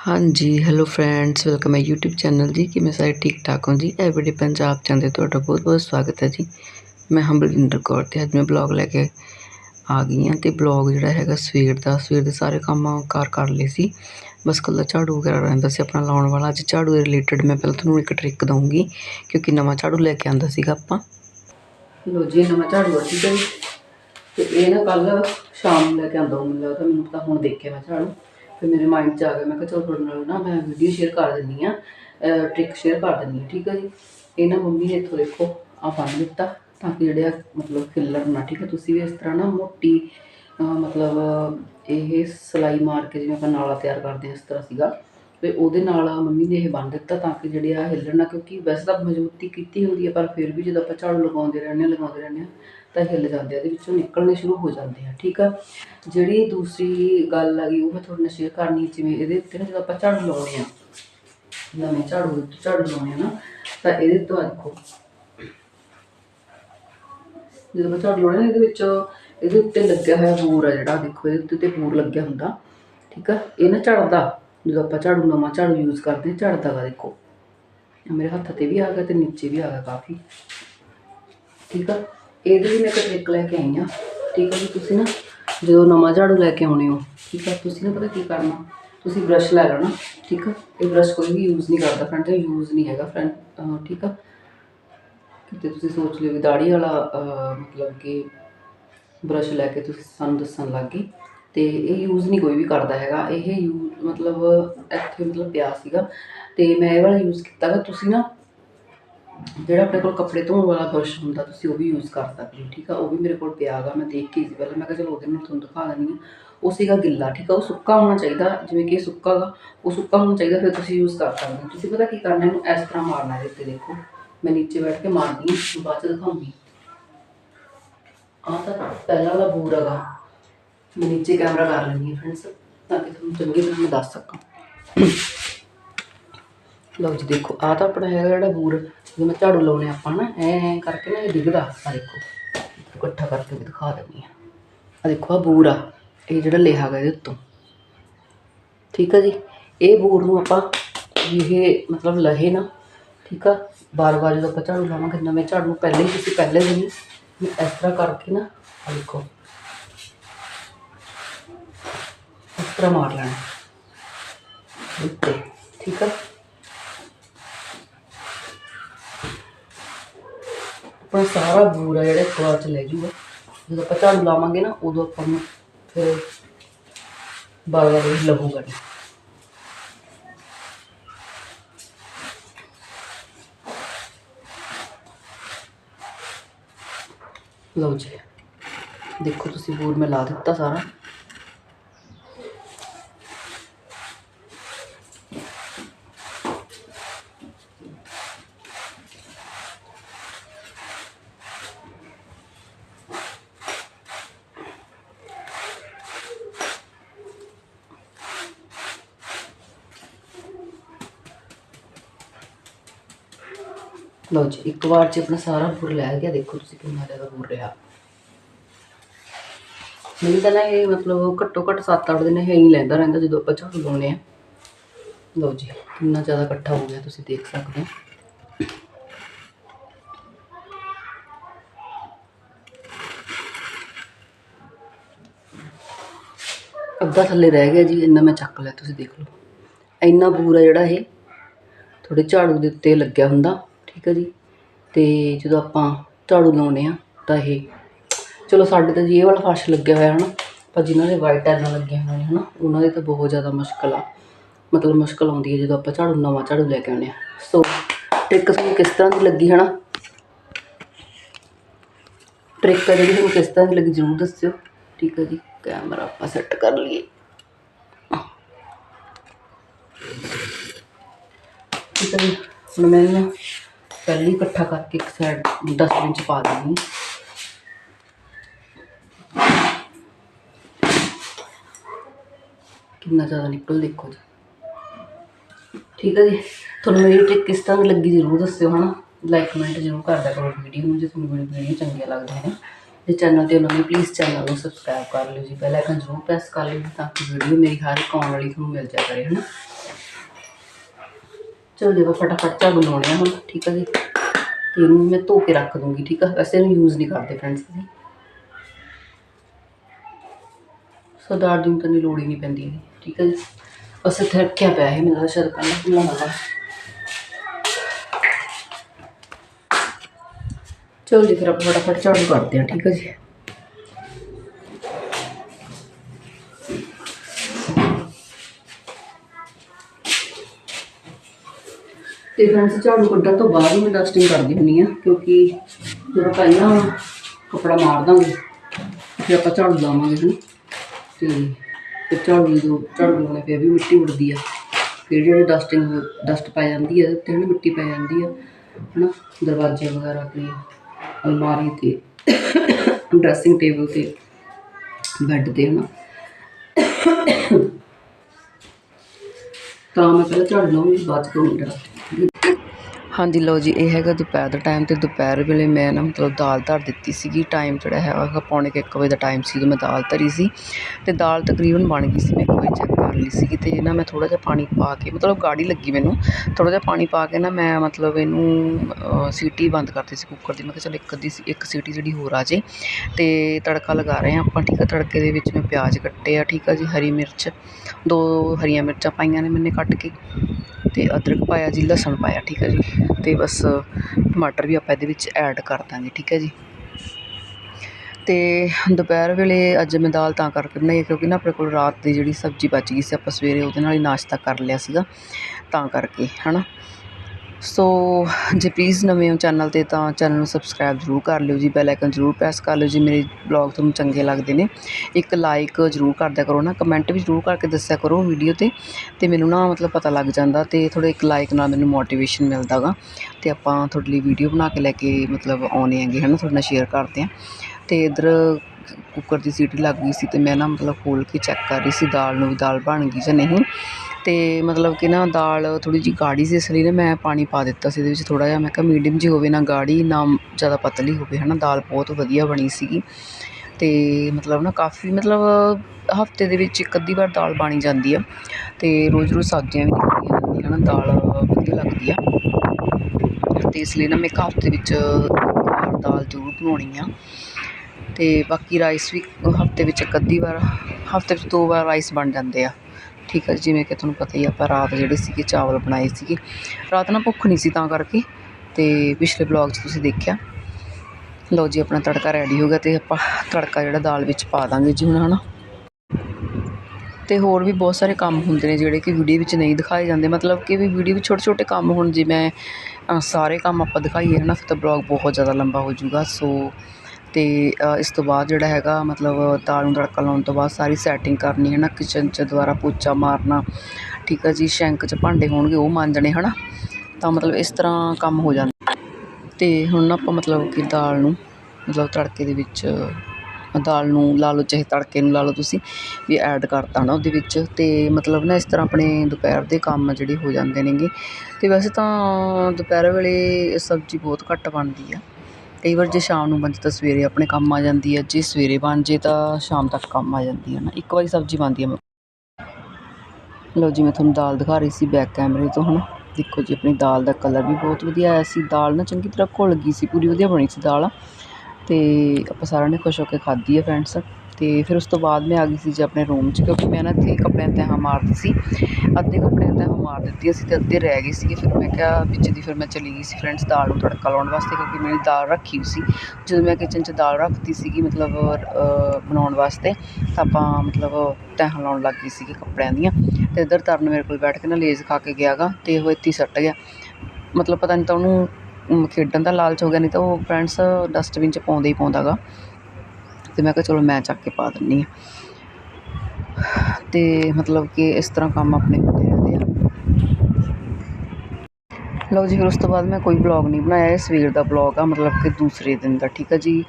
ਹਾਂਜੀ hello friends welcome ਹੈ YouTube channel ਜੀ। ਕਿ ਮੈਂ ਸਾਰੇ ਠੀਕ ਠਾਕ ਹਾਂ ਜੀ? ਐਵਰੀਡੇ ਪੰਜਾਬ ਚੈਨਲ ਤੁਹਾਡਾ ਬਹੁਤ ਬਹੁਤ ਸਵਾਗਤ ਹੈ ਜੀ। ਮੈਂ ਹਾਂ ਕੌਰ ਤੇ ਅੱਜ ਮੈਂ ਬਲੌਗ ਲੈ ਕੇ ਆ ਗਈ ਹਾਂ ਤੇ ਬਲੌਗ ਜਿਹੜਾ ਹੈਗਾ ਸਵੇਰ ਦਾ, ਸਵੇਰ ਦੇ ਸਾਰੇ ਕੰਮ ਕਾਰ ਕਰ ਲਏ ਸੀ। ਬਸ ਕੱਲਾ ਝਾੜੂ ਵਗੈਰਾ ਰਹਿੰਦਾ ਸੀ, ਆਪਣਾ ਲਾਉਣ ਵਾਲਾ। ਅੱਜ ਝਾੜੂ ਦੇ ਰਿਲੇਟਡ ਮੈਂ ਪਹਿਲਾਂ ਤੁਹਾਨੂੰ ਇੱਕ ਟ੍ਰਿਕ ਦਊਂਗੀ, ਕਿਉਂਕਿ ਨਵਾਂ ਝਾੜੂ ਲੈ ਕੇ ਆਂਦਾ ਸੀਗਾ ਆਪਾਂ। ਲੋ ਜੀ ਨਵਾਂ ਝਾੜੂ ਠੀਕ ਹੈ ਤੇ ਇਹ ਨਾ ਕੱਲ ਸ਼ਾਮ ਨੂੰ ਲੈ ਕੇ ਆਂਦਾ ਮੈਨੂੰ ਲੱਗਦਾ ਮੈਨੂੰ ਤਾਂ ਹੁਣ ਦੇਖਿਆ ਮੈਂ ਝਾੜੂ। ਫਿਰ ਮੇਰੇ ਮਾਈਂਡ 'ਚ ਆ ਗਿਆ। ਮੈਂ ਕਿਹਾ ਚਲੋ ਤੁਹਾਡੇ ਨਾਲ ਨਾ ਮੈਂ ਵੀਡੀਓ ਸ਼ੇਅਰ ਕਰ ਦਿੰਦੀ ਆ ਟ੍ਰਿਕ ਸ਼ੇਅਰ ਕਰ ਦਿੰਦੀ ਆ ਠੀਕ ਹੈ ਜੀ? ਇਹ ਨਾ ਮੰਮੀ ਨੇ ਇੱਥੋਂ ਦੇਖੋ ਆ ਬੰਨ ਦਿੱਤਾ ਤਾਂ ਕਿ ਜਿਹੜੇ ਆ ਮਤਲਬ ਖਿੱਲਰ ਨਾ, ਠੀਕ ਹੈ ਤੁਸੀਂ ਵੀ ਇਸ ਤਰ੍ਹਾਂ ਨਾ ਮੋਟੀ ਮਤਲਬ ਇਹ ਸਲਾਈ ਮਾਰ ਕੇ ਜਿਵੇਂ ਆਪਾਂ ਨਾਲਾ ਤਿਆਰ ਕਰਦੇ ਹਾਂ ਇਸ ਤਰ੍ਹਾਂ ਸੀਗਾ, ਤੇ ਉਹਦੇ ਨਾਲ ਮੰਮੀ ਨੇ ਇਹ ਬੰਨ ਦਿੱਤਾ ਤਾਂ ਕਿ ਜਿਹੜੇ ਆ ਹਿੱਲਣ ਨਾ, ਕਿਉਂਕਿ ਵੈਸੇ ਤਾਂ ਮਜ਼ਬੂਤੀ ਕੀਤੀ ਹੁੰਦੀ ਹੈ ਪਰ ਫਿਰ ਵੀ ਜਦੋਂ ਆਪਾਂ ਝਾੜੂ ਲਗਾਉਂਦੇ ਰਹਿੰਦੇ ਹਾਂ, ਲਗਾਉਂਦੇ ਰਹਿੰਦੇ ਹਾਂ ਤਾਂ ਹਿੱਲ ਜਾਂਦੇ ਆ, ਇਹਦੇ ਵਿੱਚੋਂ ਨਿਕਲਣੇ ਸ਼ੁਰੂ ਹੋ ਜਾਂਦੇ ਆ, ਠੀਕ ਆ? ਜਿਹੜੀ ਦੂਸਰੀ ਗੱਲ ਆ ਗਈ, ਉਹ ਮੈਂ ਤੁਹਾਡੇ ਨਾਲ ਸ਼ੇਅਰ ਕਰਨੀ ਜਿਵੇਂ ਇਹਦੇ ਉੱਤੇ ਨਾ ਜਦੋਂ ਆਪਾਂ ਝਾੜੂ ਲਾਉਣੇ ਆ, ਨਵੇਂ ਝਾੜੂ ਝਾੜੂ ਲਾਉਣੇ ਆ ਨਾ, ਤਾਂ ਇਹਦੇ ਤੋਂ ਦੇਖੋ। ਜਦੋਂ ਆਪਾਂ ਝਾੜੂ ਲਾਉਣੇ ਨਾ ਇਹਦੇ ਵਿੱਚ ਇਹਦੇ ਉੱਤੇ ਲੱਗਿਆ ਹੋਇਆ ਬੂਰ ਆ ਜਿਹੜਾ, ਦੇਖੋ ਇਹਦੇ ਉੱਤੇ ਬੂਰ ਲੱਗਿਆ ਹੁੰਦਾ, ਠੀਕ ਆ? ਇਹ ਨਾ ਝੜਦਾ, ਜਦੋਂ ਆਪਾਂ ਝਾੜੂ, ਨਵਾਂ ਝਾੜੂ ਯੂਜ਼ ਕਰਦੇ ਹਾਂ ਝੜਦਾ ਵਾ ਦੇਖੋ। ਮੇਰੇ ਹੱਥ ਤੇ ਵੀ ਆ ਗਿਆ ਤੇ ਨੀਚੇ ਵੀ ਆ ਗਿਆ ਕਾਫੀ, ਠੀਕ ਆ? ਇਹਦੇ ਲਈ ਮੈਂ ਇੱਕ ਟ੍ਰਿਕ ਲੈ ਕੇ ਆਈ ਆ ਠੀਕ ਆ ਜੀ, ਤੁਸੀਂ ਨਾ ਜਦੋਂ ਨਵਾਂ ਝਾੜੂ ਲੈ ਕੇ ਆਉਣੇ ਹੋ, ਠੀਕ ਆ ਤੁਸੀਂ ਨਾ ਪਤਾ ਕੀ ਕਰਨਾ, ਤੁਸੀਂ ਬ੍ਰਸ਼ ਲੈ ਲੈਣਾ ਠੀਕ ਆ ਇਹ ਬ੍ਰਸ਼ ਕੋਈ ਵੀ ਯੂਜ਼ ਨਹੀਂ ਕਰਦਾ ਫਰੈਂਡ ਤੇ ਯੂਜ਼ ਨਹੀਂ ਹੈਗਾ ਫਰੈਂਡ ਠੀਕ ਆ ਕਿਤੇ ਤੁਸੀਂ ਸੋਚ ਲਿਓ ਵੀ ਦਾੜੀ ਵਾਲਾ ਮਤਲਬ ਕਿ ਬ੍ਰਸ਼ ਲੈ ਕੇ ਤੁਸੀਂ ਸਾਨੂੰ ਦੱਸਣ ਲੱਗ ਗਏ, ਤੇ ਇਹ ਯੂਜ਼ ਨਹੀਂ ਕੋਈ ਵੀ ਕਰਦਾ ਹੈਗਾ। ਇਹ ਯੂ ਮਤਲਬ ਇੱਥੇ ਮਤਲਬ ਪਿਆ ਸੀਗਾ, ਤੇ ਮੈਂ ਇਹ ਵਾਲਾ ਯੂਜ਼ ਕੀਤਾ ਗਾ, ਤੁਸੀਂ ਨਾ ਜਿਹੜਾ ਆਪਣੇ ਕੋਲ ਕੱਪੜੇ ਧੋਣ ਵਾਲਾ ਬਰਸ਼ ਹੁੰਦਾ, ਤੁਸੀਂ ਉਹ ਵੀ ਯੂਜ਼ ਕਰ ਸਕਦੇ ਹੋ, ਠੀਕ ਆ? ਉਹ ਵੀ ਮੇਰੇ ਕੋਲ ਪਿਆ ਗਾ, ਮੈਂ ਦੇਖ ਕੇ ਸੀ ਪਹਿਲਾਂ। ਮੈਂ ਕਿਹਾ ਚਲੋ ਉਹਦੇ ਨਾਲ ਤੁਹਾਨੂੰ ਦਿਖਾ ਦਿੰਦੀ ਹਾਂ। ਉਹ ਸੀਗਾ ਗਿੱਲਾ, ਠੀਕ ਆ? ਉਹ ਸੁੱਕਾ ਹੋਣਾ ਚਾਹੀਦਾ, ਜਿਵੇਂ ਕਿ ਸੁੱਕਾ ਗਾ, ਉਹ ਸੁੱਕਾ ਹੋਣਾ ਚਾਹੀਦਾ, ਫਿਰ ਤੁਸੀਂ ਯੂਜ਼ ਕਰ ਸਕਦੇ ਹੋ। ਤੁਸੀਂ ਪਤਾ ਕੀ ਕਰਨਾ, ਇਹਨੂੰ ਇਸ ਤਰ੍ਹਾਂ ਮਾਰਨਾ ਇਹਦੇ ਉੱਤੇ, ਦੇਖੋ। ਮੈਂ ਨੀਚੇ ਬੈਠ ਕੇ ਮਾਰਦੀ ਹਾਂ ਬਾਅਦ ਚ ਦਿਖਾਉਂਗੀ। ਆਹ ਤਾਂ ਪਹਿਲਾਂ ਵਾਲਾ ਬੂਰ ਹੈਗਾ। ਮੈਂ ਨੀਚੇ ਕੈਮਰਾ ਕਰ ਲੈਂਦੀ ਹਾਂ ਫਰੈਂਡਸ ਤਾਂ ਕਿ ਤੁਹਾਨੂੰ ਚੰਗੀ ਤਰ੍ਹਾਂ ਮੈਂ ਦੱਸ ਸਕਾਂ। ਲਓ ਜੀ, ਦੇਖੋ, ਆਹ ਤਾਂ ਆਪਣਾ ਹੈਗਾ ਜਿਹੜਾ ਬੂਰ ਜਦੋਂ ਮੈਂ ਝਾੜੂ ਲਾਉਣੇ ਆਪਾਂ ਨਾ, ਐ ਕਰਕੇ ਨਾ ਇਹ ਡਿੱਗਦਾ ਆ ਦੇਖੋ। ਇਕੱਠਾ ਕਰਕੇ ਵੀ ਦਿਖਾ ਦਿੰਦੀ ਆ। ਆ ਦੇਖੋ, ਆ ਬੂਰ ਆ। ਇਹ ਜਿਹੜਾ ਲਿਆ ਗਿਆ ਇਹਦੇ ਉੱਤੋਂ। ਠੀਕ ਆ ਜੀ? ਇਹ ਬੂਰ ਨੂੰ ਆਪਾਂ ਇਹ ਮਤਲਬ ਲਹੇ ਨਾ, ਠੀਕ ਆ? ਬਾਰ ਬਾਰ ਜਦੋਂ ਆਪਾਂ ਝਾੜੂ ਲਾਵਾਂਗੇ, ਨਵੇਂ ਝਾੜੂ ਨੂੰ ਪਹਿਲੇ ਹੀ ਤੁਸੀਂ ਪਹਿਲੇ ਦਿਨ ਹੀ ਇਸ ਤਰ੍ਹਾਂ ਕਰਕੇ ਨਾ, ਆ ਦੇਖੋ। ਇਸ ਤਰ੍ਹਾਂ ਮਾਰ ਲੈਣਾ। ਉੱਤੇ ਠੀਕ ਆ? ਆਪਣਾ ਸਾਰਾ ਬੂਰਾ ਜਿਹੜਾ ਇੱਕ ਚ ਲੈ ਜੂਗਾ। ਜਦੋਂ ਆਪਾਂ ਝਾੜੂ ਲਾਵਾਂਗੇ ਨਾ, ਉਦੋਂ ਆਪਾਂ ਨੂੰ ਫਿਰ ਬਾਰ ਬਾਰ ਇਹ ਲੱਗੂਗਾ ਨਹੀਂ ਲਓ ਜੀ, ਦੇਖੋ ਤੁਸੀਂ ਬੂਰ ਮੈਂ ਲਾ ਦਿੱਤਾ ਸਾਰਾ। ਲਓ ਜੀ, ਇੱਕ ਵਾਰ ਚ ਆਪਣਾ ਸਾਰਾ ਬੁਰ ਲੈ ਗਿਆ, ਦੇਖੋ ਤੁਸੀਂ ਕਿੰਨਾ ਜ਼ਿਆਦਾ ਬੁਰ ਰਿਹਾ। ਮੈਨੂੰ ਤਾਂ ਨਾ ਇਹ ਮਤਲਬ ਘੱਟੋ ਘੱਟ 7-8 ਦਿਨ ਇਹ ਹੀ ਲੈਂਦਾ ਰਹਿੰਦਾ ਜਦੋਂ ਆਪਾਂ ਝਾੜੂ ਲਾਉਣੇ ਆ ਲਓ ਜੀ, ਕਿੰਨਾ ਜ਼ਿਆਦਾ ਇਕੱਠਾ ਹੋ ਗਿਆ, ਤੁਸੀਂ ਦੇਖ ਸਕਦੇ ਹੋ। ਅੱਧਾ ਥੱਲੇ ਰਹਿ ਗਿਆ ਜੀ, ਇੰਨਾ ਮੈਂ ਚੱਕ ਲਿਆ, ਤੁਸੀਂ ਦੇਖ ਲਓ। ਇੰਨਾ ਬੂਰਾ ਜਿਹੜਾ ਇਹ ਤੁਹਾਡੇ ਝਾੜੂ ਦੇ ਉੱਤੇ ਲੱਗਿਆ ਹੁੰਦਾ। ਠੀਕ ਹੈ ਜੀ। ਤੇ ਜਦੋਂ ਆਪਾਂ ਝਾੜੂ ਲਾਉਨੇ ਆ ਤਾਂ ਇਹ ਚਲੋ ਸਾਡੇ ਤਾਂ ਜੀ ਇਹ ਵਾਲਾ ਫਰਸ਼ ਲੱਗਿਆ ਹੋਇਆ ਹਨਾ, ਪਰ ਜਿਨ੍ਹਾਂ ਦੇ ਵਾਈਟ ਟਾਈਲਾਂ ਲੱਗੀਆਂ ਹੋਈਆਂ ਹਨਾ, ਉਹਨਾਂ ਦੇ ਤਾਂ ਬਹੁਤ ਜ਼ਿਆਦਾ ਮੁਸ਼ਕਲ ਆ। ਮਤਲਬ ਮੁਸ਼ਕਲ ਆਉਂਦੀ ਹੈ ਜਦੋਂ ਆਪਾਂ ਝਾੜੂ, ਨਵਾਂ ਝਾੜੂ ਲੈ ਕੇ ਆਉਂਦੇ ਆ ਸੋ ਟ੍ਰਿਕ ਤੁਹਾਨੂੰ ਕਿਸ ਤਰ੍ਹਾਂ ਦੀ ਲੱਗੀ ਹਨਾ? ਟ੍ਰਿਕ ਆ ਜਿਹੜੀ ਤੁਹਾਨੂੰ ਕਿਸ ਤਰ੍ਹਾਂ ਦੀ ਲੱਗੀ ਜ਼ਰੂਰ ਦੱਸਿਓ। ਠੀਕ ਹੈ ਜੀ ਕੈਮਰਾ ਆਪਾਂ ਸੈੱਟ ਕਰ ਲਈਏ। ਠੀਕ ਹੈ ਜੀ, ਹੁਣ ਮੈਂ ਨਾ ਪਹਿਲੇ ਹੀ ਇਕੱਠਾ ਕਰਕੇ ਇੱਕ ਸਾਈਡ ਡਸਟਬਿਨ ਚ ਪਾ ਦਿੰਦੀ ਹਾਂ ਕਿੰਨਾ ਜ਼ਿਆਦਾ ਨਿਕਲ ਦੇਖੋ ਜੀ ਠੀਕ ਹੈ ਜੀ ਤੁਹਾਨੂੰ ਮੇਰੀ ਟ੍ਰਿਕ ਕਿਸ ਤਰ੍ਹਾਂ ਦੀ ਲੱਗੀ ਜ਼ਰੂਰ ਦੱਸਿਓ ਹਨਾ ਲਾਈਕ ਕਮੈਂਟ ਜ਼ਰੂਰ ਕਰਦਿਆ ਕਰੋ ਵੀਡੀਓ ਨੂੰ ਜੇ ਤੁਹਾਨੂੰ ਮੇਰੀ ਵੀਡੀਓ ਚੰਗੀਆਂ ਲੱਗਦੀਆਂ ਨੇ ਜੇ ਚੈਨਲ ਤੇ ਨਵੇਂ ਪਲੀਜ਼ ਚੈਨਲ ਨੂੰ ਸਬਸਕ੍ਰਾਈਬ ਕਰ ਲਿਓ ਜੀ ਬੈਲ ਆਈਕਨ ਜ਼ਰੂਰ ਪ੍ਰੈਸ ਕਰ ਲਿਓ ਤਾਂ ਕਿ ਵੀਡੀਓ ਮੇਰੀ ਹਰ ਇੱਕ ਆਉਣ ਵਾਲੀ ਤੁਹਾਨੂੰ ਮਿਲ ਜਾਇਆ ਕਰੇ ਹਨਾ ਚਲੋ ਦੇਖੋ ਫਟਾਫਟ ਝਾੜੂ ਲਾਉਣੇ ਆ ਹੁਣ ਠੀਕ ਆ ਜੀ। ਤੇ ਇਹਨੂੰ ਮੈਂ ਧੋ ਕੇ ਰੱਖ ਦੂੰਗੀ ਠੀਕ ਆ? ਵੈਸੇ ਇਹਨੂੰ ਯੂਜ਼ ਨਹੀਂ ਕਰਦੇ ਫਰੈਂਡਸ ਜੀ ਸਰਦਾਰ ਦੀ ਤਾਂ ਨਹੀਂ ਲੋੜ ਹੀ ਨਹੀਂ ਪੈਂਦੀ ਇਹਦੀ, ਠੀਕ ਹੈ ਜੀ। ਬਸ ਇੱਥੇ ਰੱਖਿਆ ਪਿਆ ਹੈ ਮੈਨੂੰ ਲੱਗਦਾ ਸ਼ਾਇਦ ਪਹਿਲਾਂ ਖੁੱਲ੍ਹਾ ਹੋਣਾ ਚਲੋ ਜੀ ਫਿਰ ਆਪਾਂ ਫਟਾਫਟ ਝਾੜੂ ਕਰਦੇ ਹਾਂ ਠੀਕ ਹੈ ਜੀ। ਤੇ ਫਰੈਂਡਸ ਝਾੜੂ ਕੱਢਣ ਤੋਂ ਬਾਅਦ ਮੈਂ ਡਸਟਿੰਗ ਕਰਦੀ ਹੁੰਦੀ ਆ ਕਿਉਂਕਿ ਜਦੋਂ ਪਹਿਲਾਂ ਕੱਪੜਾ ਮਾਰ ਦਾਂਗੇ ਫਿਰ ਆਪਾਂ ਝਾੜੂ ਲਾਵਾਂਗੇ, ਹਨ? ਤੇ ਫਿਰ ਝਾੜੂ ਜਦੋਂ ਝਾੜੂ ਲਾਉਣੇ ਫਿਰ ਵੀ ਮਿੱਟੀ ਉੱਡਦੀ ਆ। ਫਿਰ ਜਿਹੜੇ ਡਸਟਿੰਗ ਡਸਟ ਪੈ ਜਾਂਦੀ ਆ, ਤੇ ਹਨਾ, ਮਿੱਟੀ ਪੈ ਜਾਂਦੀ ਆ, ਹਨਾ? ਦਰਵਾਜ਼ੇ ਵਗੈਰਾ ਤੇ ਅਲਮਾਰੀ ਤੇ ਡਰੈਸਿੰਗ ਟੇਬਲ ਤੇ ਬੈੱਡ ਤੇ, ਹਨਾ? ਤਾਂ ਮੈਂ ਪਹਿਲਾਂ ਝਾੜੂ ਲਾਉਂਗੀ, ਬਾਅਦ ਚ ਕਰੂੰਗੀ ਡਸਟਿੰਗ ਹਾਂਜੀ, ਲਓ ਜੀ, ਇਹ ਹੈਗਾ ਦੁਪਹਿਰ ਦਾ ਟਾਈਮ ਤੇ ਦੁਪਹਿਰ ਵੇਲੇ ਮੈਂ ਨਾ ਮਤਲਬ ਦਾਲ ਧਰ ਦਿੱਤੀ ਸੀਗੀ। ਟਾਈਮ ਜਿਹੜਾ ਹੈਗਾ, ਪੌਣੇ ਕੁ ਇੱਕ ਵਜੇ ਦਾ ਟਾਈਮ ਸੀ ਜਦੋਂ ਮੈਂ ਦਾਲ ਧਰੀ ਸੀ। ਤੇ ਦਾਲ ਤਕਰੀਬਨ ਬਣ ਗਈ ਸੀ, ਮੈਂ ਇੱਕ ਵਾਰੀ ਚੈੱਕ ਕਰ ਲਈ ਸੀਗੀ ਤੇ ਨਾ ਮੈਂ ਥੋੜਾ ਜਿਹਾ ਪਾਣੀ ਪਾ ਕੇ, ਮਤਲਬ ਗਾੜੀ ਲੱਗੀ ਮੈਨੂੰ ਥੋੜਾ ਜਿਹਾ ਪਾਣੀ ਪਾ ਕੇ ਨਾ ਮੈਂ ਮਤਲਬ ਇਹਨੂੰ ਸੀਟੀ ਬੰਦ ਕਰਤੀ ਸੀ ਕੁੱਕਰ ਦੀ, ਮੈਂ ਕਿਹਾ ਚਲ ਇੱਕ ਅੱਧੀ ਸੀ- ਇੱਕ ਸੀਟੀ ਜਿਹੜੀ ਹੋਰ ਆ ਜੇ ਤੇ ਤੜਕਾ ਲਗਾ ਰਹੇ ਹਾਂ ਆਪਾਂ, ਠੀਕ ਆ, ਤੜਕੇ ਦੇ ਵਿੱਚ ਮੈਂ ਪਿਆਜ਼ ਕੱਟੇ ਆ, ਠੀਕ ਆ ਜੀ, ਹਰੀ ਮਿਰਚ, ਦੋ ਹਰੀਆਂ ਮਿਰਚਾਂ ਪਾਈਆਂ ਨੇ ਮੈਨੇ ਕੱਟ ਕੇ ਤੇ ਅਦਰਕ ਪਾਇਆ ਜੀ, ਲਸਣ ਪਾਇਆ, ਠੀਕ ਹੈ ਜੀ, ਤੇ ਬਸ ਟਮਾਟਰ ਵੀ ਆਪਾਂ ਇਹਦੇ ਵਿੱਚ ਐਡ ਕਰ ਦਾਂਗੇ, ਠੀਕ ਹੈ ਜੀ। ਅਤੇ ਦੁਪਹਿਰ ਵੇਲੇ ਅੱਜ ਮੈਂ ਦਾਲ ਤਾਂ ਕਰਕੇ ਬਣਾਈ ਕਿਉਂਕਿ ਨਾ ਆਪਣੇ ਕੋਲ ਰਾਤ ਦੀ ਜਿਹੜੀ ਸਬਜ਼ੀ ਬਚ ਗਈ ਸੀ, ਆਪਾਂ ਸਵੇਰੇ ਉਹਦੇ ਨਾਲ ਹੀ ਨਾਸ਼ਤਾ ਕਰ ਲਿਆ ਸੀਗਾ, ਤਾਂ ਕਰਕੇ ਹੈ ਨਾ ਸੋ ਜੇ ਪਲੀਜ਼ ਨਵੇਂ ਹੋ ਚੈਨਲ ਤੇ ਤਾਂ ਚੈਨਲ ਨੂੰ ਸਬਸਕ੍ਰਾਈਬ ਜ਼ਰੂਰ ਕਰ ਲਿਓ ਜੀ ਬੈਲ ਆਈਕਨ ਜ਼ਰੂਰ ਪ੍ਰੈਸ ਕਰ ਲਿਓ ਜੀ, ਮੇਰੇ ਬਲੌਗ ਤੁਹਾਨੂੰ ਚੰਗੇ ਲੱਗਦੇ ਨੇ। ਇੱਕ ਲਾਈਕ ਜ਼ਰੂਰ ਕਰ ਦਿਆ ਕਰੋ ਨਾ ਕਮੈਂਟ ਵੀ ਜ਼ਰੂਰ ਕਰਕੇ ਦੱਸਿਆ ਕਰੋ ਵੀਡੀਓ ਤੇ ਤੇ ਮੈਨੂੰ ਨਾ ਮਤਲਬ ਪਤਾ ਲੱਗ ਜਾਂਦਾ ਤੇ ਥੋੜੇ ਇੱਕ ਲਾਈਕ ਨਾਲ ਮੈਨੂੰ ਮੋਟੀਵੇਸ਼ਨ ਮਿਲਦਾ ਗਾ। ਤੇ ਆਪਾਂ ਤੁਹਾਡੇ ਲਈ ਵੀਡੀਓ ਬਣਾ ਕੇ ਲੈ ਕੇ ਮਤਲਬ ਆਉਣੇ ਹੈਗੇ, ਹਨਾ, ਤੁਹਾਡੇ ਨਾਲ ਸ਼ੇਅਰ ਕਰਦੇ ਹਾਂ। ਤੇ ਇਧਰ ਕੁੱਕਰ ਦੀ ਸੀਟੀ ਲੱਗ ਗਈ ਸੀ ਤੇ ਮੈਂ ਨਾ ਮਤਲਬ ਖੋਲ ਕੇ ਚੈੱਕ ਕਰ ਰਹੀ ਸੀ, ਦਾਲ ਨੂੰ ਵੀ ਦਾਲ ਬਣ ਗਈ ਜਾਂ ਨਹੀਂ। ਅਤੇ ਮਤਲਬ ਕਿ ਨਾ ਦਾਲ ਥੋੜ੍ਹੀ ਜਿਹੀ ਗਾੜੀ ਸੀ, ਇਸ ਲਈ ਨਾ ਮੈਂ ਪਾਣੀ ਪਾ ਦਿੱਤਾ ਸੀ ਇਹਦੇ ਵਿੱਚ ਥੋੜ੍ਹਾ ਜਿਹਾ। ਮੈਂ ਕਿਹਾ ਮੀਡੀਅਮ ਜਿਹੀ ਹੋਵੇ ਨਾ ਗਾੜੀ ਨਾ ਜ਼ਿਆਦਾ ਪਤਲੀ ਹੋਵੇ ਹੈ ਨਾ ਦਾਲ ਬਹੁਤ ਵਧੀਆ ਬਣੀ ਸੀਗੀ। ਅਤੇ ਮਤਲਬ ਨਾ ਕਾਫੀ, ਮਤਲਬ ਹਫ਼ਤੇ ਦੇ ਵਿੱਚ ਇੱਕ ਅੱਧੀ ਵਾਰ ਦਾਲ ਬਣੀ ਜਾਂਦੀ ਆ। ਅਤੇ ਰੋਜ਼ ਰੋਜ਼ ਸਬਜ਼ੀਆਂ ਵੀ ਨਹੀਂ ਖਾਣੀਆਂ ਜਾਂਦੀਆਂ ਨਾ ਦਾਲ ਵਧੀਆ ਲੱਗਦੀ ਆ। ਅਤੇ ਇਸ ਲਈ ਨਾ ਮੈਂ ਇੱਕ ਹਫ਼ਤੇ ਵਿੱਚ ਵਾਰ ਦਾਲ ਜ਼ਰੂਰ ਬਣਾਉਣੀ ਆ। ਅਤੇ ਬਾਕੀ ਰਾਈਸ ਵੀ ਹਫ਼ਤੇ ਵਿੱਚ ਇੱਕ ਅੱਧੀ ਵਾਰ, ਹਫ਼ਤੇ ਵਿੱਚ ਦੋ ਵਾਰ ਰਾਈਸ ਬਣ ਜਾਂਦੇ ਆ। ਠੀਕ ਹੈ ਜੀ, ਜਿਵੇਂ ਕਿ ਤੁਹਾਨੂੰ ਪਤਾ ਹੀ ਆਪਾਂ ਰਾਤ ਜਿਹੜੇ ਸੀਗੇ ਚਾਵਲ ਬਣਾਏ ਸੀਗੇ। ਰਾਤ ਨਾ ਭੁੱਖ ਨਹੀਂ ਸੀ ਤਾਂ ਕਰਕੇ ਤੇ ਪਿਛਲੇ ਬਲੌਗ 'ਚ ਤੁਸੀਂ ਦੇਖਿਆ। ਲਓ ਜੀ ਆਪਣਾ ਤੜਕਾ ਰੈਡੀ ਹੋ ਗਿਆ ਤੇ ਆਪਾਂ ਤੜਕਾ ਜਿਹੜਾ ਦਾਲ ਵਿੱਚ ਪਾ ਦਾਂਗੇ ਜੀ ਹੁਣ ਹਨਾ। ਤੇ ਹੋਰ ਵੀ ਬਹੁਤ ਸਾਰੇ ਕੰਮ ਹੁੰਦੇ ਨੇ ਜਿਹੜੇ ਕਿ ਵੀਡੀਓ ਵਿੱਚ ਨਹੀਂ ਦਿਖਾਏ ਜਾਂਦੇ। ਮਤਲਬ ਕਿ ਵੀ ਵੀਡੀਓ ਵਿੱਚ ਛੋਟੇ ਛੋਟੇ ਕੰਮ ਹੁਣ ਜਿਵੇਂ ਸਾਰੇ ਕੰਮ ਆਪਾਂ ਦਿਖਾਈਏ ਹਨਾ ਫਿਰ ਤਾਂ ਬਲੌਗ ਬਹੁਤ ਜ਼ਿਆਦਾ ਲੰਬਾ ਹੋ ਜਾਊਗਾ। ਸੋ ਅਤੇ ਇਸ ਤੋਂ ਬਾਅਦ ਜਿਹੜਾ ਹੈਗਾ, ਮਤਲਬ ਦਾਲ ਨੂੰ ਤੜਕਾ ਲਾਉਣ ਤੋਂ ਬਾਅਦ ਸਾਰੀ ਸੈਟਿੰਗ ਕਰਨੀ ਹੈ ਨਾ ਕਿਚਨ 'ਚ ਦੁਬਾਰਾ ਪੋਚਾ ਮਾਰਨਾ, ਠੀਕ ਆ ਜੀ, ਸ਼ੈਂਕ 'ਚ ਭਾਂਡੇ ਹੋਣਗੇ, ਉਹ ਮਾਂਜਣੇ ਹੈ ਨਾ ਤਾਂ ਮਤਲਬ ਇਸ ਤਰ੍ਹਾਂ ਕੰਮ ਹੋ ਜਾਂਦਾ। ਅਤੇ ਹੁਣ ਨਾ ਆਪਾਂ ਮਤਲਬ ਕਿ ਦਾਲ ਨੂੰ, ਮਤਲਬ ਤੜਕੇ ਦੇ ਵਿੱਚ, ਦਾਲ ਨੂੰ ਲਾ ਲਓ, ਚਾਹੇ ਤੜਕੇ ਨੂੰ ਲਾ ਲਓ ਤੁਸੀਂ, ਵੀ ਐਡ ਕਰਤਾ ਨਾ ਉਹਦੇ ਵਿੱਚ। ਅਤੇ ਮਤਲਬ ਨਾ ਇਸ ਤਰ੍ਹਾਂ ਆਪਣੇ ਦੁਪਹਿਰ ਦੇ ਕੰਮ ਜਿਹੜੇ ਹੋ ਜਾਂਦੇ ਨੇਗੇ। ਅਤੇ ਵੈਸੇ ਤਾਂ ਦੁਪਹਿਰ ਵੇਲੇ ਸਬਜ਼ੀ ਬਹੁਤ ਘੱਟ ਬਣਦੀ ਆ। ਕਈ ਵਾਰ ਜੇ ਸ਼ਾਮ ਨੂੰ ਬਣ ਜੇ ਤਾਂ ਸਵੇਰੇ ਆਪਣੇ ਕੰਮ ਆ ਜਾਂਦੀ ਹੈ ਜੇ ਸਵੇਰੇ ਬਣ ਜੇ ਤਾਂ ਸ਼ਾਮ ਤੱਕ ਕੰਮ ਆ ਜਾਂਦੀ ਹੈ ਨਾ। ਇੱਕ ਵਾਰੀ ਸਬਜ਼ੀ ਬਣਦੀ ਹੈ ਲਓ ਜੀ, ਮੈਂ ਤੁਹਾਨੂੰ ਦਾਲ ਦਿਖਾ ਰਹੀ ਸੀ ਬੈਕ ਕੈਮਰੇ ਤੋਂ ਹੁਣ। ਦੇਖੋ ਜੀ, ਆਪਣੀ ਦਾਲ ਦਾ ਕਲਰ ਵੀ ਬਹੁਤ ਵਧੀਆ ਆਇਆ ਸੀ। ਦਾਲ ਨਾ ਚੰਗੀ ਤਰ੍ਹਾਂ ਘੁਲ ਗਈ ਸੀ, ਪੂਰੀ ਵਧੀਆ ਬਣੀ ਸੀ ਦਾਲ। ਤੇ ਆਪਾਂ ਸਾਰਿਆਂ ਨੇ ਖੁਸ਼ ਹੋ ਕੇ ਖਾਧੀ ਹੈ ਫਰੈਂਡਸ ਅਤੇ ਫਿਰ ਉਸ ਤੋਂ ਬਾਅਦ ਮੈਂ ਆ ਗਈ ਸੀ ਜੀ ਆਪਣੇ ਰੂਮ 'ਚ, ਕਿਉਂਕਿ ਮੈਂ ਨਾ ਇੱਥੇ ਕੱਪੜਿਆਂ ਤੇ ਹਾਂ ਮਾਰਦੀ ਸੀ, ਅੱਧੇ ਕੱਪੜਿਆਂ ਤੇ ਮਾਰ ਦਿੱਤੀਆਂ ਸੀ ਅਤੇ ਅੱਧੇ ਰਹਿ ਗਏ ਸੀਗੇ, ਫਿਰ ਮੈਂ ਕਿਹਾ ਵਿੱਚ ਦੀ ਫਿਰ ਮੈਂ ਚਲੀ ਗਈ ਸੀ ਫਰੈਂਡਸ ਦਾਲ ਨੂੰ ਤੜਕਾ ਲਾਉਣ ਵਾਸਤੇ, ਕਿਉਂਕਿ ਮੇਰੀ ਦਾਲ ਰੱਖੀ ਹੋਈ ਸੀ। ਜਦੋਂ ਮੈਂ ਕਿਚਨ 'ਚ ਦਾਲ ਰੱਖਤੀ ਸੀਗੀ, ਮਤਲਬ ਬਣਾਉਣ ਵਾਸਤੇ, ਤਾਂ ਆਪਾਂ ਮਤਲਬ ਤਹਿ ਲਾਉਣ ਲੱਗ ਗਈ ਸੀਗੀ ਕੱਪੜਿਆਂ ਦੀਆਂ। ਅਤੇ ਇੱਧਰ ਤਰਨ ਮੇਰੇ ਕੋਲ ਬੈਠ ਕੇ ਨਾ ਲੇਜ਼ ਖਾ ਕੇ ਗਿਆ ਗਾ ਅਤੇ ਉਹ ਇੱਥੇ ਸੱਟ ਗਿਆ। ਮਤਲਬ ਪਤਾ ਨਹੀਂ ਤਾਂ ਉਹਨੂੰ ਖੇਡਣ ਦਾ ਲਾਲਚ ਹੋ ਗਿਆ, ਨਹੀਂ ਤਾਂ ਉਹ ਫਰੈਂਡਸ ਡਸਟਬਿਨ 'ਚ ਪਾਉਂਦਾ ਹੀ ਪਾਉਂਦਾ ਗਾ ਤੇ ਮੈਂ ਕਿਹਾ ਚਲੋ ਮੈਂ ਚੱਕ ਕੇ ਪਾ ਦਿੰਨੀ ਆ। ਤੇ ਮਤਲਬ ਕਿ ਇਸ ਤਰ੍ਹਾਂ ਕੰਮ ਆਪਣੇ ਹੁੰਦੇ ਰਹਿੰਦੇ ਆ। ਲਓ ਜੀ ਫਿਰ ਉਸ ਤੋਂ ਬਾਅਦ ਮੈਂ ਕੋਈ ਬਲੌਗ ਨਹੀਂ ਬਣਾਇਆ, ਇਹ ਸਵੇਰ ਦਾ ਬਲੌਗ ਆ, ਮਤਲਬ ਕਿ ਦੂਸਰੇ ਦਿਨ ਦਾ, ਠੀਕ ਆ ਜੀ।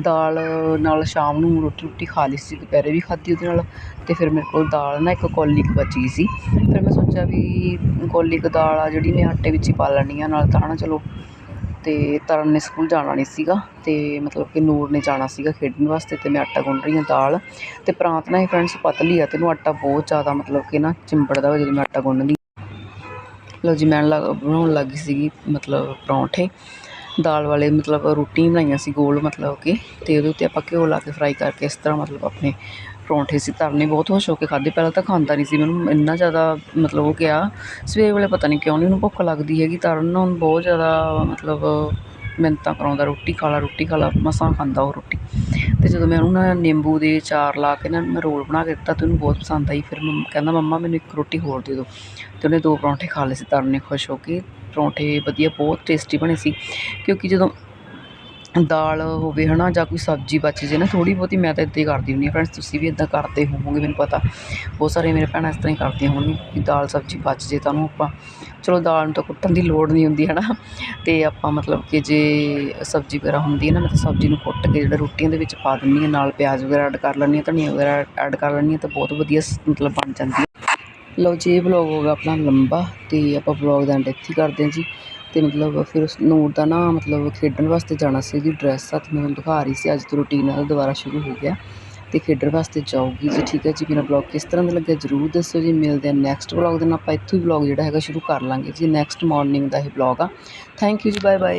ਦਾਲ ਨਾਲ ਸ਼ਾਮ ਨੂੰ ਰੋਟੀ ਰੋਟੀ ਖਾ ਲਈ ਸੀ, ਦੁਪਹਿਰੇ ਵੀ ਖਾਧੀ ਉਹਦੇ ਨਾਲ, ਤੇ ਫਿਰ ਮੇਰੇ ਕੋਲ ਦਾਲ ਨਾ ਇੱਕ ਕੌਲੀ ਕੁ ਬਚੀ ਸੀ। ਫਿਰ ਮੈਂ ਸੋਚਿਆ ਵੀ ਕੌਲੀ ਕੁ ਦਾਲ ਆ ਜਿਹੜੀ ਮੈਂ ਆਟੇ ਵਿੱਚ ਹੀ ਪਾ ਲੈਣੀ ਆ, ਨਾਲ ਤਾਂ ਨਾ ਚਲੋ ਅਤੇ ਤਰਨ ਨੇ ਸਕੂਲ ਜਾਣਾ ਨਹੀਂ ਸੀਗਾ ਅਤੇ ਮਤਲਬ ਕਿ ਨੂਰ ਨੇ ਜਾਣਾ ਸੀਗਾ ਖੇਡਣ ਵਾਸਤੇ ਅਤੇ ਮੈਂ ਆਟਾ ਗੁੰਨ ਰਹੀ ਹਾਂ ਦਾਲ ਅਤੇ ਪ੍ਰਾਂਤ ਨਾ ਇਹ ਫਰੈਂਡਸ ਪਤਲੀ ਆ ਅਤੇ ਇਹਨੂੰ ਆਟਾ ਬਹੁਤ ਜ਼ਿਆਦਾ ਮਤਲਬ ਕਿ ਨਾ ਚਿੰਬੜਦਾ ਵਾ ਜਦੋਂ ਮੈਂ ਆਟਾ ਗੁੰਨਦੀ ਲਓ ਜੀ, ਮੈਂ ਲੱਗ ਬਣਾਉਣ ਲੱਗੀ ਸੀਗੀ ਮਤਲਬ ਪਰੌਂਠੇ। ਦਾਲ ਵਾਲੇ ਮਤਲਬ ਰੋਟੀਆਂ ਬਣਾਈਆਂ ਸੀ ਗੋਲ ਮਤਲਬ ਕਿ ਅਤੇ ਉਹਦੇ ਉੱਤੇ ਆਪਾਂ ਘਿਓ ਲਾ ਕੇ ਫਰਾਈ ਕਰਕੇ ਇਸ ਤਰ੍ਹਾਂ ਮਤਲਬ ਆਪਣੇ ਪਰੌਂਠੇ ਸੀ ਤਰਨੇ ਬਹੁਤ ਖੁਸ਼ ਹੋ ਕੇ ਖਾਧੇ, ਪਹਿਲਾਂ ਤਾਂ ਖਾਂਦਾ ਨਹੀਂ ਸੀ ਮੈਨੂੰ, ਇੰਨਾ ਜ਼ਿਆਦਾ ਮਤਲਬ ਉਹ ਕਿਹਾ, ਸਵੇਰ ਵੇਲੇ ਪਤਾ ਨਹੀਂ ਕਿਉਂ ਨਹੀਂ ਉਹਨੂੰ ਭੁੱਖ ਲੱਗਦੀ ਹੈਗੀ ਤਰਨ ਨੂੰ ਬਹੁਤ ਜ਼ਿਆਦਾ ਮਤਲਬ ਮਿੰਨਤਾਂ ਕਰਾਉਂਦਾ, ਰੋਟੀ ਖਾ ਲਾ, ਰੋਟੀ ਖਾ ਲਾ, ਮਸਾਂ ਖਾਂਦਾ ਉਹ ਰੋਟੀ। ਅਤੇ ਜਦੋਂ ਮੈਂ ਉਹਨੂੰ ਨਾ ਨਿੰਬੂ ਦੇ ਚਾਰ ਲਾ ਕੇ ਨਾ ਮੈਂ ਰੋਲ ਬਣਾ ਕੇ ਦਿੱਤਾ ਅਤੇ ਉਹਨੂੰ ਬਹੁਤ ਪਸੰਦ ਆਈ, ਫਿਰ ਮੰਮ, ਕਹਿੰਦਾ, ਮੰਮਾ, ਮੈਨੂੰ ਇੱਕ ਰੋਟੀ ਹੋਰ ਦੇ ਦਿਓ। ਅਤੇ ਉਹਨੇ ਦੋ ਪਰੌਂਠੇ ਖਾ ਲਏ ਸੀ ਤਰਨ ਨੇ ਖੁਸ਼ ਹੋ ਕੇ। ਪਰੌਂਠੇ ਵਧੀਆ, ਬਹੁਤ ਟੇਸਟੀ ਬਣੇ ਸੀ, ਕਿਉਂਕਿ ਜਦੋਂ ਦਾਲ ਹੋਵੇ ਹੈ ਨਾ ਜਾਂ ਕੋਈ ਸਬਜ਼ੀ ਬਚ ਜੇ ਨਾ, ਥੋੜ੍ਹੀ ਬਹੁਤੀ ਮੈਂ ਤਾਂ ਇੱਦਾਂ ਹੀ ਕਰਦੀ ਹੁੰਦੀ ਹਾਂ। ਫਰੈਂਡਸ ਤੁਸੀਂ ਵੀ ਇੱਦਾਂ ਕਰਦੇ ਹੋਵੋਗੇ, ਮੈਨੂੰ ਪਤਾ। ਬਹੁਤ ਸਾਰੇ ਮੇਰੇ ਭੈਣਾਂ ਇਸ ਤਰ੍ਹਾਂ ਹੀ ਕਰਦੀਆਂ ਹੋਣਗੀਆਂ ਕਿ ਦਾਲ ਸਬਜ਼ੀ ਬਚ ਜੇ ਤਾਂ ਉਹਨੂੰ ਆਪਾਂ, ਚਲੋ ਦਾਲ ਨੂੰ ਤਾਂ ਕੁੱਟਣ ਦੀ ਲੋੜ ਨਹੀਂ ਹੁੰਦੀ ਹੈ ਨਾ ਅਤੇ ਆਪਾਂ ਮਤਲਬ ਕਿ ਜੇ ਸਬਜ਼ੀ ਵਗੈਰਾ ਹੁੰਦੀ ਹੈ ਨਾ, ਮੈਂ ਤਾਂ ਸਬਜ਼ੀ ਨੂੰ ਕੁੱਟ ਕੇ ਜਿਹੜਾ ਰੋਟੀਆਂ ਦੇ ਵਿੱਚ ਪਾ ਦਿੰਦੀ ਹਾਂ, ਨਾਲ ਪਿਆਜ਼ ਵਗੈਰਾ ਐਡ ਕਰ ਲੈਂਦੀ ਹਾਂ, ਧਨੀਆ ਵਗੈਰਾ ਐਡ ਕਰ ਲੈਂਦੀ ਹਾਂ ਤਾਂ ਬਹੁਤ ਵਧੀਆ ਸ- ਮਤਲਬ ਬਣ ਜਾਂਦੀ ਹੈ। ਲਓ ਜੀ, ਇਹ ਵਲੌਗ ਹੋ ਗਿਆ ਆਪਣਾ ਲੰਬਾ ਅਤੇ ਆਪਾਂ ਵਲੌਗ ਦਾ ਐਂਡ ਇੱਥੇ ਹੀ ਕਰਦੇ ਹਾਂ ਜੀ। ਅਤੇ ਮਤਲਬ ਫਿਰ ਉਸ ਨੂਰ ਦਾ ਨਾ ਮਤਲਬ ਖੇਡਣ ਵਾਸਤੇ ਜਾਣਾ ਸੀ ਉਹਦੀ ਡਰੈਸ ਹੱਥ ਮੈਂ ਦਿਖਾ ਰਹੀ ਸੀ, ਅੱਜ ਤੋਂ ਰੂਟੀਨ ਉਹਦਾ ਦੁਬਾਰਾ ਸ਼ੁਰੂ ਹੋ ਗਿਆ ਅਤੇ ਖੇਡਣ ਵਾਸਤੇ ਜਾਊਗੀ ਜੀ, ਠੀਕ ਹੈ ਜੀ, ਮੇਰਾ ਵਲੌਗ ਕਿਸ ਤਰ੍ਹਾਂ ਦਾ ਲੱਗਿਆ ਜ਼ਰੂਰ ਦੱਸੋ ਜੀ, ਮਿਲਦੇ ਹਾਂ ਨੈਕਸਟ ਵਲੌਗ ਦੇ ਨਾਲ ਆਪਾਂ ਇੱਥੋਂ ਹੀ ਵਲੌਗ ਜਿਹੜਾ ਹੈਗਾ ਸ਼ੁਰੂ ਕਰ ਲਾਂਗੇ ਜੀ ਨੈਕਸਟ ਮਾਰਨਿੰਗ ਦਾ ਇਹ ਵਲੌਗ ਆ। ਥੈਂਕ ਯੂ ਜੀ ਬਾਏ ਬਾਏ